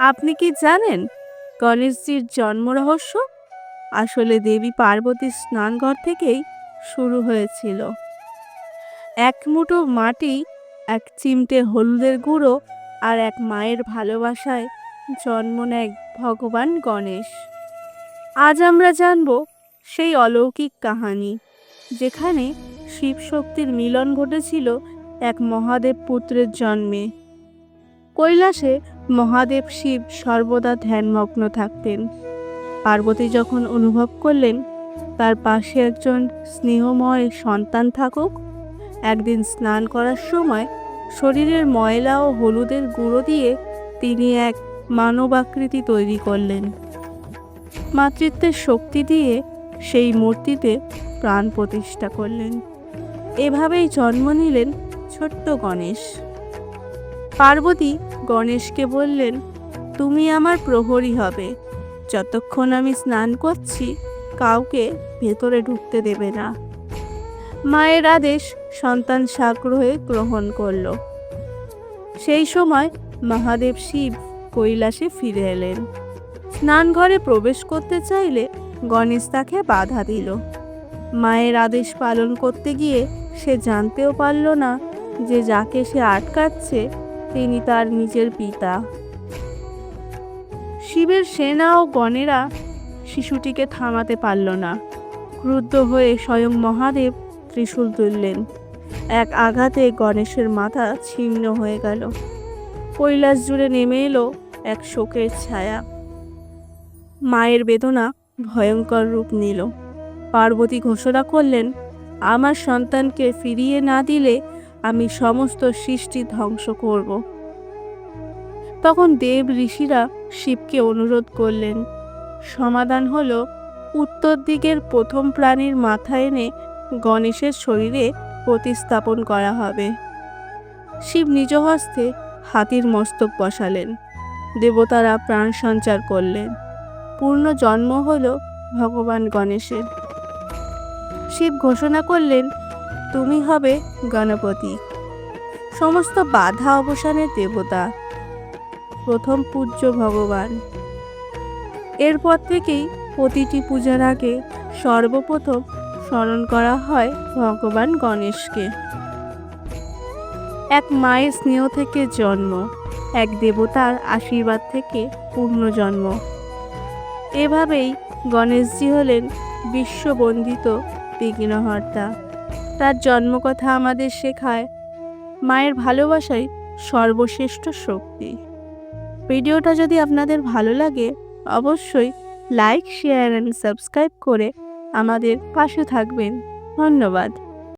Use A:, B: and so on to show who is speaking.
A: আপনি কি জানেন, গণেশজির জন্ম রহস্য আসলে দেবী পার্বতীর স্নানঘর থেকেই শুরু হয়েছিল। এক মুঠো মাটি, এক চিমটে হলুদের গুঁড়ো আর এক মায়ের ভালোবাসায় জন্ম নেয় ভগবান গণেশ। আজ আমরা জানব সেই অলৌকিক কাহানি, যেখানে শিব শক্তির মিলন ঘটেছিল এক মহাদেব পুত্রের জন্মে। কৈলাসে মহাদেব শিব সর্বদা ধ্যানমগ্ন থাকতেন। পার্বতী যখন অনুভব করলেন, তার পাশে একজন স্নেহময় সন্তান থাকুক, একদিন স্নান করার সময় শরীরের ময়লা ও হলুদের গুঁড়ো দিয়ে তিনি এক মানবাকৃতি তৈরি করলেন। মাতৃত্বের শক্তি দিয়ে সেই মূর্তিতে প্রাণ প্রতিষ্ঠা করলেন। এভাবেই জন্ম নিলেন ছোট্ট গণেশ। পার্বতী গণেশকে বললেন, তুমি আমার প্রহরী হবে। যতক্ষণ আমি স্নান করছি, কাউকে ভেতরে ঢুকতে দেবে না। মায়ের আদেশ সন্তান সাগ্রহে গ্রহণ করল। সেই সময় মহাদেব শিব কৈলাসে ফিরে এলেন। স্নান ঘরে প্রবেশ করতে চাইলে গণেশ তাকে বাধা দিল। মায়ের আদেশ পালন করতে গিয়ে সে জানতেও পারল না যে যাকে সে আটকাচ্ছে তিনি তার নিজের পিতা। শিবের সেনা ও গণেরা শিশুটিকে থামাতে পারল না। ক্রুদ্ধ হয়ে স্বয়ং মহাদেব ত্রিশূল তুললেন। এক আঘাতে গণেশের মাথা ছিন্ন হয়ে গেল। কৈলাস জুড়ে নেমে এলো এক শোকের ছায়া। মায়ের বেদনা ভয়ঙ্কর রূপ নিল। পার্বতী ঘোষণা করলেন, আমার সন্তানকে ফিরিয়ে না দিলে আমি সমস্ত সৃষ্টি ধ্বংস করব। তখন দেব ঋষিরা শিবকে অনুরোধ করলেন। সমাধান হল উত্তর দিকের প্রথম প্রাণীর মাথা এনে গণেশের শরীরে প্রতিস্থাপন করা হবে। শিব নিজ হস্তে হাতির মস্তক বসালেন। দেবতারা প্রাণ সঞ্চার করলেন। পূর্ণ জন্ম হল ভগবান গণেশের। শিব ঘোষণা করলেন তুমি হবে গণপতি। সমস্ত বাধা অবসানের দেবতা। প্রথম পূজ্য ভগবান। এরপর থেকেই প্রতিটি পূজার আগে সর্বপ্রথম স্মরণ করা হয় ভগবান গণেশকে। এক মায়ের স্নেহ থেকে জন্ম, এক দেবতার আশীর্বাদ থেকে পূর্ণজন্ম এভাবেই গণেশজি হলেন বিশ্ববন্দিত বিঘ্নহর্তা। তার জন্মকথা আমাদের শেখায়। মায়ের ভালোবাসাই সর্বশ্রেষ্ঠ শক্তি। ভিডিওটা যদি আপনাদের ভালো লাগে, অবশ্যই লাইক, শেয়ার অ্যান্ড সাবস্ক্রাইব করে আমাদের পাশে থাকবেন। ধন্যবাদ।